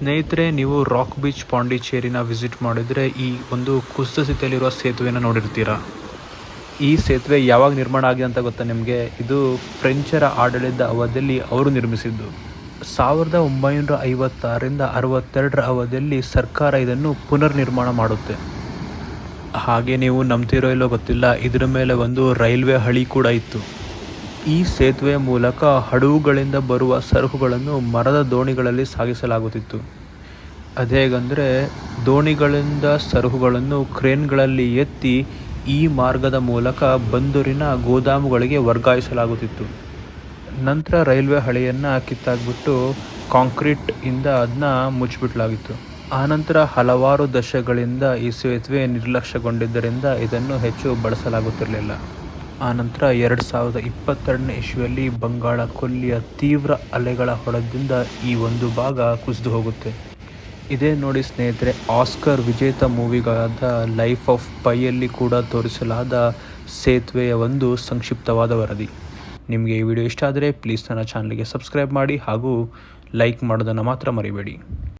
ಸ್ನೇಹಿತರೆ, ನೀವು rock beach ಪಾಂಡಿಚೇರಿನ visit ಮಾಡಿದರೆ ಈ ಒಂದು ಕುಸಿದ ಸ್ಥಿತಿಯಲ್ಲಿರುವ ಸೇತುವೆನ ನೋಡಿರ್ತೀರಾ? ಈ ಸೇತುವೆ ಯಾವಾಗ ನಿರ್ಮಾಣ ಆಗಿದೆ ಅಂತ ಗೊತ್ತಾ ನಿಮಗೆ? ಇದು ಫ್ರೆಂಚರ ಆಡಳಿತ ಅವಧಿಯಲ್ಲಿ ಅವರು ನಿರ್ಮಿಸಿದ್ದು. ಸಾವಿರದ ಒಂಬೈನೂರ ಐವತ್ತಾರರಿಂದ ಅರವತ್ತೆರಡರ ಅವಧಿಯಲ್ಲಿ ಸರ್ಕಾರ ಇದನ್ನು ಪುನರ್ ನಿರ್ಮಾಣ ಮಾಡುತ್ತೆ. ಹಾಗೆ ನೀವು ನಂಬ್ತಿರೋ ಇಲ್ಲೋ ಗೊತ್ತಿಲ್ಲ, ಇದರ ಮೇಲೆ ಒಂದು ರೈಲ್ವೆ ಹಳಿ ಕೂಡ ಇತ್ತು. ಈ ಸೇತುವೆಯ ಮೂಲಕ ಹಡಗುಗಳಿಂದ ಬರುವ ಸರಕುಗಳನ್ನು ಮರದ ದೋಣಿಗಳಲ್ಲಿ ಸಾಗಿಸಲಾಗುತ್ತಿತ್ತು. ಅದೇಗಂದರೆ ದೋಣಿಗಳಿಂದ ಸರಕುಗಳನ್ನು ಕ್ರೇನ್ಗಳಲ್ಲಿ ಎತ್ತಿ ಈ ಮಾರ್ಗದ ಮೂಲಕ ಬಂದೂರಿನ ಗೋದಾಮುಗಳಿಗೆ ವರ್ಗಾಯಿಸಲಾಗುತ್ತಿತ್ತು. ನಂತರ ರೈಲ್ವೆ ಹಳಿಯನ್ನು ಕಿತ್ತಾಕ್ಬಿಟ್ಟು ಕಾಂಕ್ರೀಟ್ ಇಂದ ಅದನ್ನ ಆ ಆನಂತರ ಹಲವಾರು ದಶಕಗಳಿಂದ ಈ ಸೇತುವೆ ನಿರ್ಲಕ್ಷ್ಯಗೊಂಡಿದ್ದರಿಂದ ಇದನ್ನು ಹೆಚ್ಚು ಬಳಸಲಾಗುತ್ತಿರಲಿಲ್ಲ. ಆನಂತರ ಎರಡು ಸಾವಿರದ ಇಪ್ಪತ್ತೆರಡನೇ ಇಸ್ವಿಯಲ್ಲಿ ಬಂಗಾಳ ಕೊಲ್ಲಿಯ ತೀವ್ರ ಅಲೆಗಳ ಹೊಡೆತದಿಂದ ಈ ಒಂದು ಭಾಗ ಕುಸಿದು ಹೋಗುತ್ತೆ. ಇದೇ ನೋಡಿ ಸ್ನೇಹಿತರೆ, ಆಸ್ಕರ್ ವಿಜೇತ ಮೂವಿಗಳಾದ ಲೈಫ್ ಆಫ್ ಪೈಯಲ್ಲಿ ಕೂಡ ತೋರಿಸಲಾದ ಸೇತುವೆಯ ಒಂದು ಸಂಕ್ಷಿಪ್ತವಾದ ವರದಿ. ನಿಮಗೆ ಈ ವಿಡಿಯೋ ಇಷ್ಟ ಆದರೆ ಪ್ಲೀಸ್ ನನ್ನ ಚಾನಲ್ಗೆ ಸಬ್ಸ್ಕ್ರೈಬ್ ಮಾಡಿ ಹಾಗೂ ಲೈಕ್ ಮಾಡೋದನ್ನು ಮಾತ್ರ ಮರಿಬೇಡಿ.